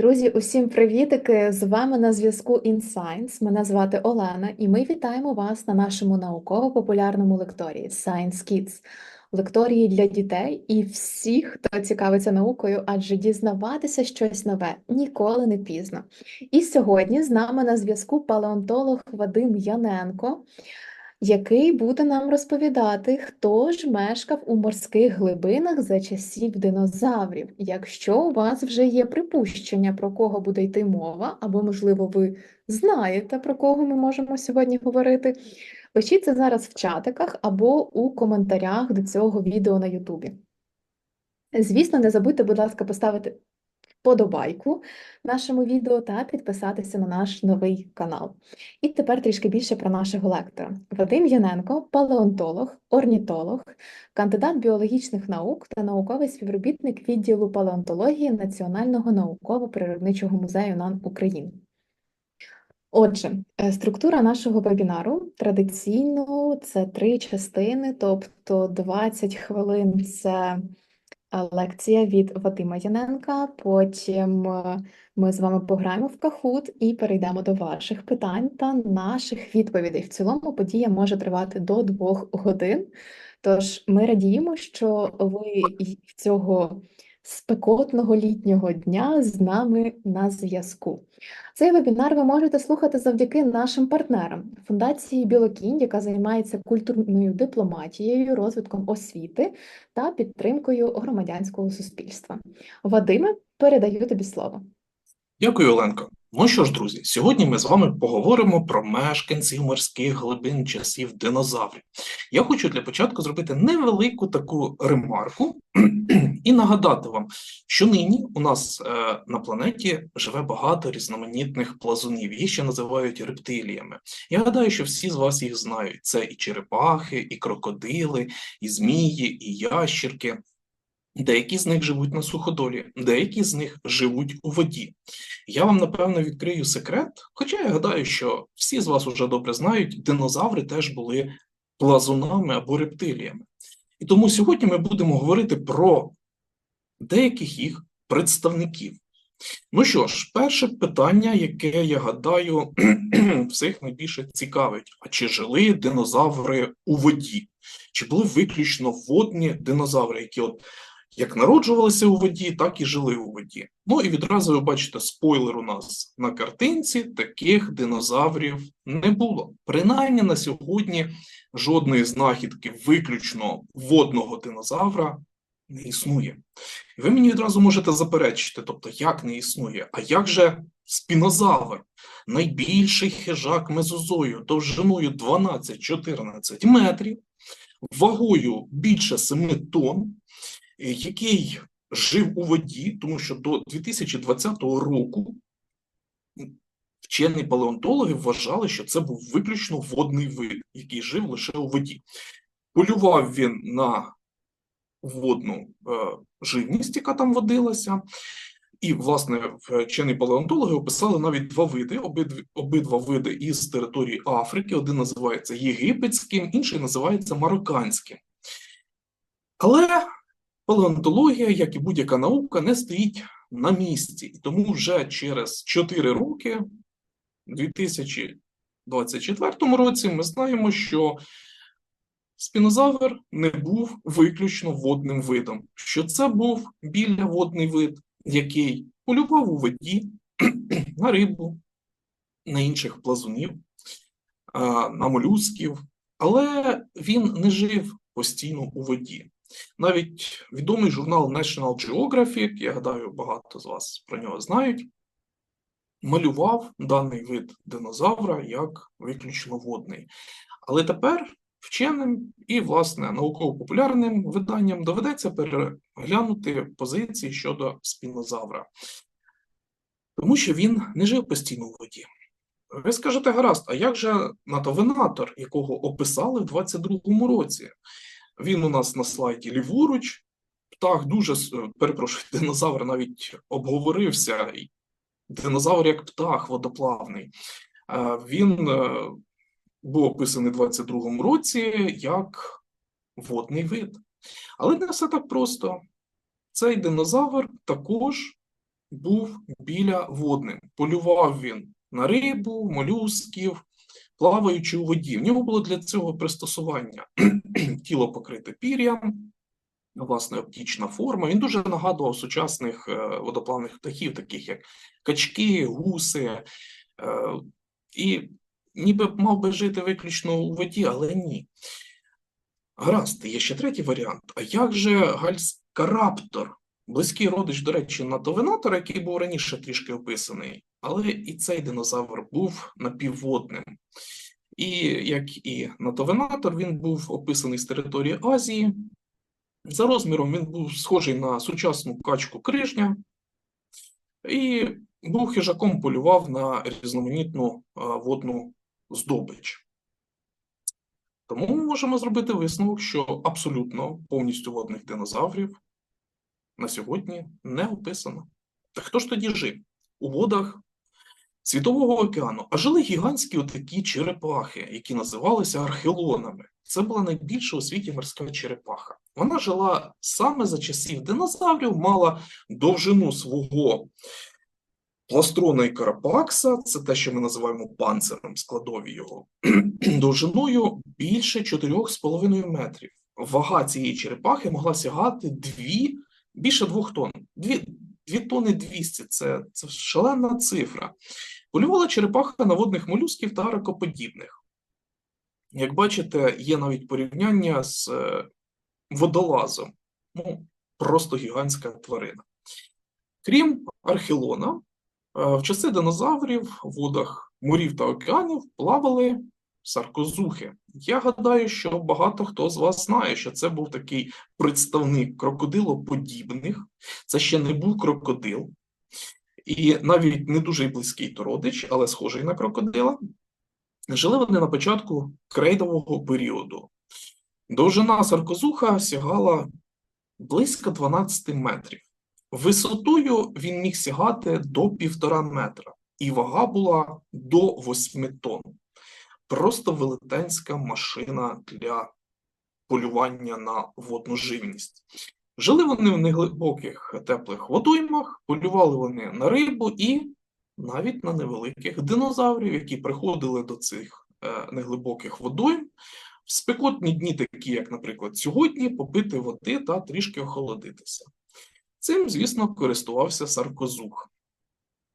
Друзі, усім привітики! З вами на зв'язку InScience. Мене звати Олена, і ми вітаємо вас на нашому науково-популярному лекторії Science Kids. лекторії для дітей і всіх, хто цікавиться наукою, адже дізнаватися щось нове ніколи не пізно. І сьогодні з нами на зв'язку палеонтолог Вадим Яненко який буде нам розповідати, хто ж мешкав у морських глибинах за часів динозаврів. Якщо у вас вже є припущення, про кого буде йти мова, або, можливо, ви знаєте, про кого ми можемо сьогодні говорити, пишіть це зараз в чатиках або у коментарях до цього відео на Ютубі. Звісно, не забудьте, будь ласка, поставити вподобайку нашому відео та підписатися на наш новий канал. І тепер трішки більше про нашого лектора. Вадим Яненко, палеонтолог, орнітолог, кандидат біологічних наук та науковий співробітник відділу палеонтології Національного науково-природничого музею НАН України. Отже, е, структура нашого вебінару традиційно це три частини, тобто 20 хвилин це лекція від Вадима Яненка. Потім е, ми з вами пограємо в кахут і перейдемо до ваших питань та наших відповідей. В цілому подія може тривати до двох годин. Тож ми радіємо, що ви цього спекотного літнього дня з нами на зв'язку. Цей вебінар ви можете слухати завдяки нашим партнерам фундації Білокінь, яка займається культурною дипломатією, розвитком освіти та підтримкою громадянського суспільства. Вадиме, передаю тобі слово. Дякую, Оленко. Ну що ж, друзі, сьогодні ми з вами поговоримо про мешканців морських глибин часів динозаврів. Я хочу для початку зробити невелику таку ремарку і нагадати вам, що нині у нас е, на планеті живе багато різноманітних плазунів, їх ще називають рептиліями. Я гадаю, що всі з вас їх знають: це і черепахи, і крокодили, і змії, і ящірки. Деякі з них живуть на суходолі, деякі з них живуть у воді. Я вам, напевно, відкрию секрет, хоча я гадаю, що всі з вас вже добре знають, динозаври теж були плазунами або рептиліями. І тому сьогодні ми будемо говорити про деяких їх представників. Ну що ж, перше питання, яке я гадаю, всіх найбільше цікавить: а чи жили динозаври у воді? Чи були виключно водні динозаври, які от як народжувалися у воді, так і жили у воді. Ну і відразу ви бачите спойлер у нас на картинці, таких динозаврів не було. Принаймні на сьогодні жодної знахідки виключно водного динозавра не існує. І ви мені відразу можете заперечити, тобто, як не існує, а як же спінозавр, найбільший хижак мезозою, довжиною 12-14 метрів, вагою більше 7 тонн, який жив у воді, тому що до 2020 року вчені палеонтологи вважали, що це був виключно водний вид, який жив лише у воді. Полював він на водну е, живність, яка там водилася. І, власне, вчені палеонтологи описали навіть два види, обидві, обидва види із території Африки. Один називається єгипетським, інший називається марокканським. Але Палеонтологія, як і будь-яка наука, не стоїть на місці, і тому вже через 4 роки, у 2024 році, ми знаємо, що спінозавр не був виключно водним видом, що це був біля водний вид, який полював у воді на рибу, на інших плазунів, на молюсків, але він не жив постійно у воді. Навіть відомий журнал National Geographic, я гадаю, багато з вас про нього знають, малював даний вид динозавра як виключно водний. Але тепер вченим і, власне, науково-популярним виданням доведеться переглянути позиції щодо спінозавра, тому що він не жив постійно у воді. Ви скажете, гаразд, а як же натовинатор, якого описали в 22-му році? Він у нас на слайді ліворуч. Птах дуже перепрошую, динозавр навіть обговорився. Динозавр як птах водоплавний. Він е, був описаний у 22-му році як водний вид. Але не все так просто. Цей динозавр також був біля водним. Полював він на рибу, молюсків, плаваючи у воді. В нього було для цього пристосування. Тіло покрите пір'ям, власне, оптічна форма. Він дуже нагадував сучасних е, водоплавних птахів, таких як качки, гуси. е, І ніби мав би жити виключно у воді, але ні. Гаразд, є ще третій варіант. А як же гальскараптор? Близький родич, до речі, натовинатора, який був раніше трішки описаний, але і цей динозавр був напівводним. І як і натовинатор, він був описаний з території Азії. За розміром він був схожий на сучасну качку крижня і був хижаком полював на різноманітну водну здобич. Тому ми можемо зробити висновок, що абсолютно повністю водних динозаврів на сьогодні не описано. Та хто ж тоді жив у водах Світового океану? А жили гігантські отакі черепахи, які називалися архелонами. Це була найбільша у світі морська черепаха. Вона жила саме за часів динозаврів, мала довжину свого пластрона і карапакса, це те, що ми називаємо панциром, складові його, довжиною більше 4,5 метрів. Вага цієї черепахи могла сягати дві, більше двох тонн. Дві тонни 200 це, це шалена цифра. Полювала черепаха на водних молюсків та ракоподібних. Як бачите, є навіть порівняння з е, водолазом. Ну, просто гігантська тварина. Крім архелона, е, в часи динозаврів в водах морів та океанів плавали саркозухи. Я гадаю, що багато хто з вас знає, що це був такий представник крокодилоподібних. Це ще не був крокодил, і навіть не дуже близький то родич, але схожий на крокодила. Жили вони на початку крейдового періоду. Довжина саркозуха сягала близько 12 метрів. Висотою він міг сягати до півтора метра, і вага була до 8 тонн. Просто велетенська машина для полювання на водну живність. Жили вони в неглибоких теплих водоймах, полювали вони на рибу і навіть на невеликих динозаврів, які приходили до цих е, неглибоких водойм в спекотні дні, такі як, наприклад, сьогодні, попити води та трішки охолодитися. Цим, звісно, користувався саркозух.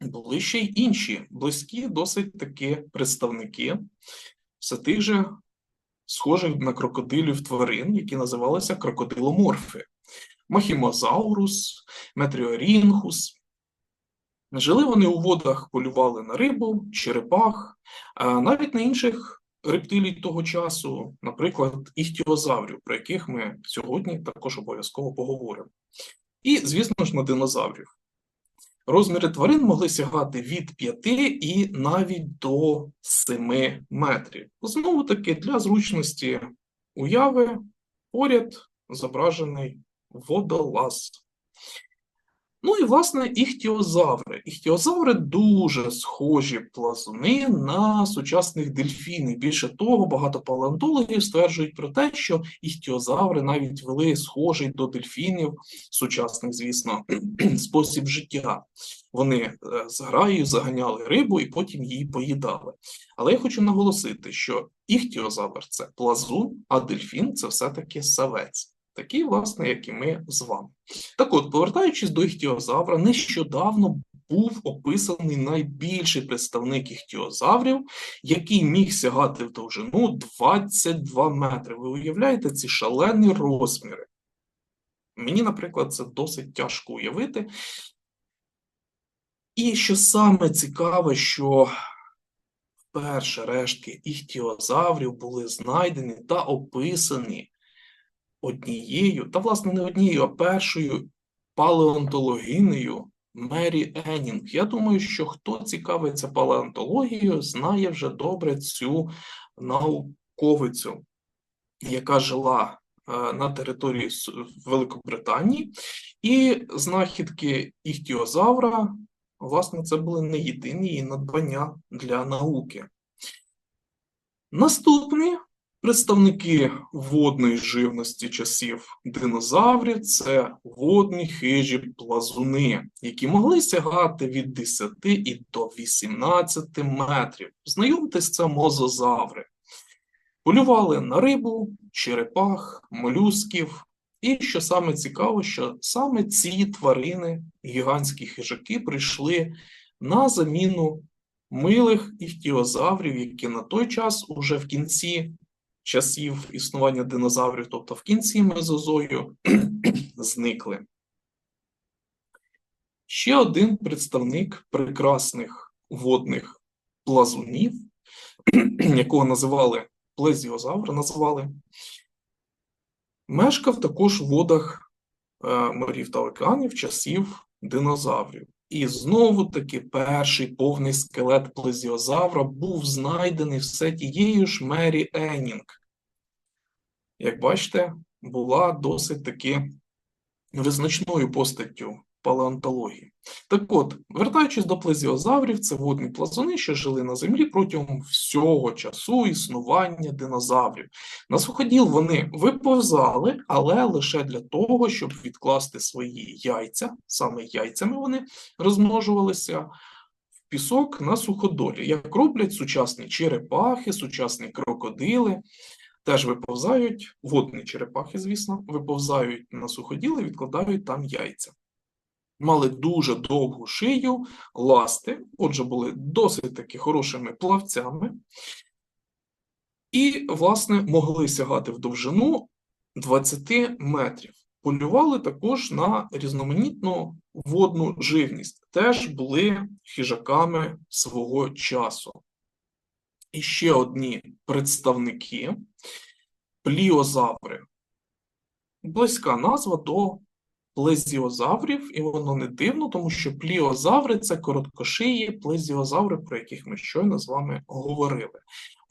Були ще й інші близькі, досить таки представники все тих же схожих на крокодилів тварин, які називалися крокодиломорфи. Махімозаурус, Метріорінгус. Жили вони у водах, полювали на рибу, черепах, а навіть на інших рептилій того часу, наприклад, іхтіозаврів, про яких ми сьогодні також обов'язково поговоримо. І, звісно ж, на динозаврів. Розміри тварин могли сягати від 5 і навіть до 7 метрів. Знову таки, для зручності уяви поряд зображений водолаз. Ну і, власне, іхтіозаври. Іхтіозаври дуже схожі плазуни на сучасних дельфінів. Більше того, багато палеонтологів стверджують про те, що іхтіозаври навіть вели схожий до дельфінів, сучасних, звісно, спосіб життя. Вони е, з граєю заганяли рибу і потім її поїдали. Але я хочу наголосити, що іхтіозавр це плазун, а дельфін це все-таки савець. Такий, власне, як і ми з вами. Так от, повертаючись до іхтіозавра, нещодавно був описаний найбільший представник іхтіозаврів, який міг сягати в довжину 22 метри. Ви уявляєте ці шалені розміри? Мені, наприклад, це досить тяжко уявити. І що саме цікаве, що вперше рештки іхтіозаврів були знайдені та описані однією, та, власне, не однією, а першою палеонтологинею Мері Енінг. Я думаю, що хто цікавиться палеонтологією, знає вже добре цю науковицю, яка жила е, на території Великобританії, і знахідки іхтіозавра, власне, це були не єдині надбання для науки. Наступний Представники водної живності часів динозаврів це водні хижі плазуни, які могли сягати від 10 і до 18 метрів. Знайомтесь, це мозазаври. Полювали на рибу, черепах, молюсків. І що саме цікаво, що саме ці тварини, гігантські хижаки, прийшли на заміну милих іхтіозаврів, які на той час, уже в кінці часів існування динозаврів, тобто в кінці мезозою, зникли. Ще один представник прекрасних водних плазунів, якого називали плезіозавр, назвали, мешкав також в водах е, морів та океанів часів динозаврів. І знову таки перший повний скелет плезіозавра був знайдений все тією ж Мері Еннінг. Як бачите, була досить таки визначною постаттю палеонтології. Так от, вертаючись до плезіозаврів, це водні плазуни, що жили на землі протягом всього часу існування динозаврів. На суходіл вони виповзали, але лише для того, щоб відкласти свої яйця, саме яйцями вони розмножувалися пісок на суходолі, як роблять сучасні черепахи, сучасні крокодили. Теж виповзають, водні черепахи, звісно, виповзають на суходіл і відкладають там яйця мали дуже довгу шию, ласти, отже, були досить таки хорошими плавцями, і, власне, могли сягати в довжину 20 метрів. Полювали також на різноманітну водну живність, теж були хижаками свого часу. І ще одні представники пліозаври. Близька назва до плезіозаврів, і воно не дивно, тому що пліозаври це короткошиї плезіозаври, про яких ми щойно з вами говорили.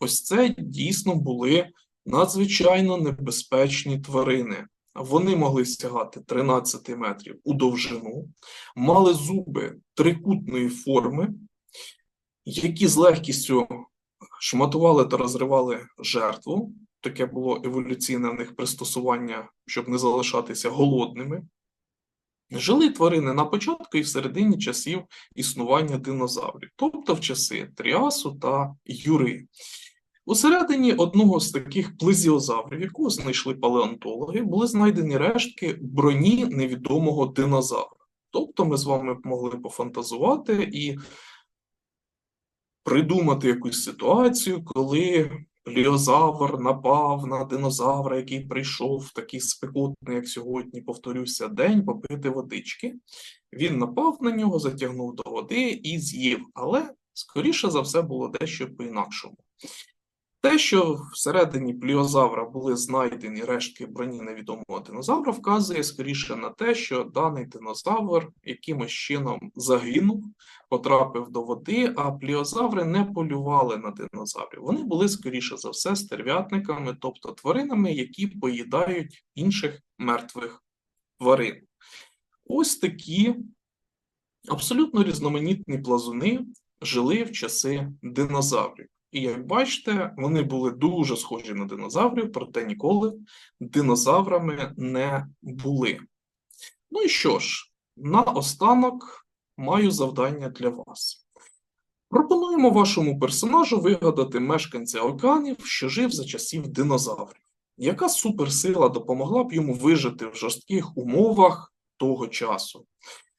Ось це дійсно були надзвичайно небезпечні тварини. Вони могли стягати 13 метрів у довжину, мали зуби трикутної форми, які з легкістю шматували та розривали жертву. Таке було еволюційне в них пристосування, щоб не залишатися голодними. Жили тварини на початку і в середині часів існування динозаврів, тобто в часи Тріасу та Юри. У середині одного з таких плезіозаврів, якого знайшли палеонтологи, були знайдені рештки броні невідомого динозавра. Тобто ми з вами могли пофантазувати і придумати якусь ситуацію, коли Пліозавр напав на динозавра, який прийшов такий спекотний, як сьогодні, повторюся, день попити водички. Він напав на нього, затягнув до води і з'їв, але, скоріше за все, було дещо по-інакшому. Те, що всередині пліозавра були знайдені рештки броні невідомого динозавра, вказує скоріше на те, що даний динозавр якимось чином загинув, потрапив до води, а пліозаври не полювали на динозаврів. Вони були, скоріше за все, стерв'ятниками, тобто тваринами, які поїдають інших мертвих тварин. Ось такі абсолютно різноманітні плазуни жили в часи динозаврів. І як бачите, вони були дуже схожі на динозаврів, проте ніколи динозаврами не були. Ну і що ж, наостанок маю завдання для вас. Пропонуємо вашому персонажу вигадати мешканця океанів, що жив за часів динозаврів. Яка суперсила допомогла б йому вижити в жорстких умовах того часу?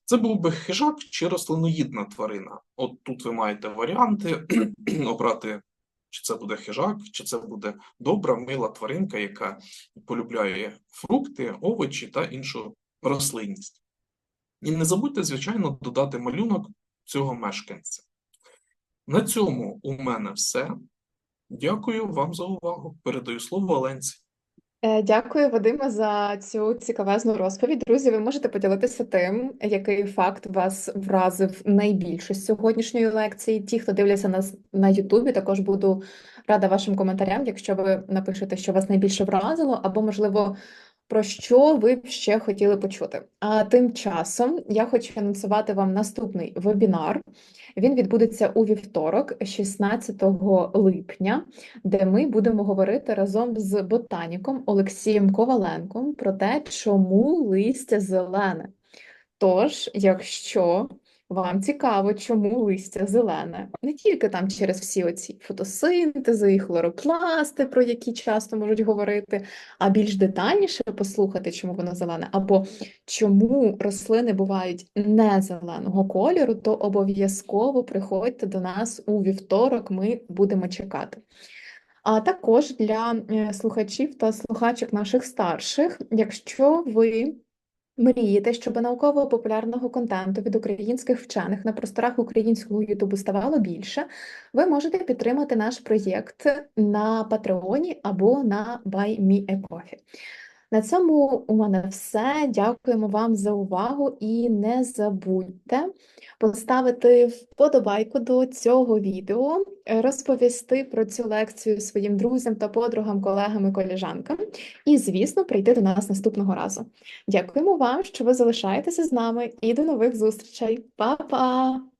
Це був би хижак чи рослиноїдна тварина. От тут ви маєте варіанти обрати, чи це буде хижак, чи це буде добра, мила тваринка, яка полюбляє фрукти, овочі та іншу рослинність. І не забудьте, звичайно, додати малюнок цього мешканця. На цьому у мене все. Дякую вам за увагу. Передаю слово Оленці. Е, Дякую, Вадиме, за цю цікавезну розповідь. Друзі, ви можете поділитися тим, який факт вас вразив найбільше з сьогоднішньої лекції. Ті, хто дивляться нас на Ютубі, також буду рада вашим коментарям, якщо ви напишете, що вас найбільше вразило, або, можливо, про що ви б ще хотіли почути. А тим часом я хочу анонсувати вам наступний вебінар. Він відбудеться у вівторок, 16 липня, де ми будемо говорити разом з ботаніком Олексієм Коваленком про те, чому листя зелене. Тож, якщо вам цікаво, чому листя зелене, не тільки там через всі оці фотосинтези і хлоропласти, про які часто можуть говорити, а більш детальніше послухати, чому воно зелене, або чому рослини бувають не зеленого кольору, то обов'язково приходьте до нас у вівторок, ми будемо чекати. А також для е, слухачів та слухачок наших старших, якщо ви мрієте, щоб науково-популярного контенту від українських вчених на просторах українського Ютубу ставало більше, ви можете підтримати наш проєкт на Патреоні або на Buy Me a Coffee. На цьому у мене все. Дякуємо вам за увагу і не забудьте поставити вподобайку до цього відео, розповісти про цю лекцію своїм друзям та подругам, колегам і коліжанкам, і, звісно, прийти до нас наступного разу. Дякуємо вам, що ви залишаєтеся з нами, і до нових зустрічей. Па-па!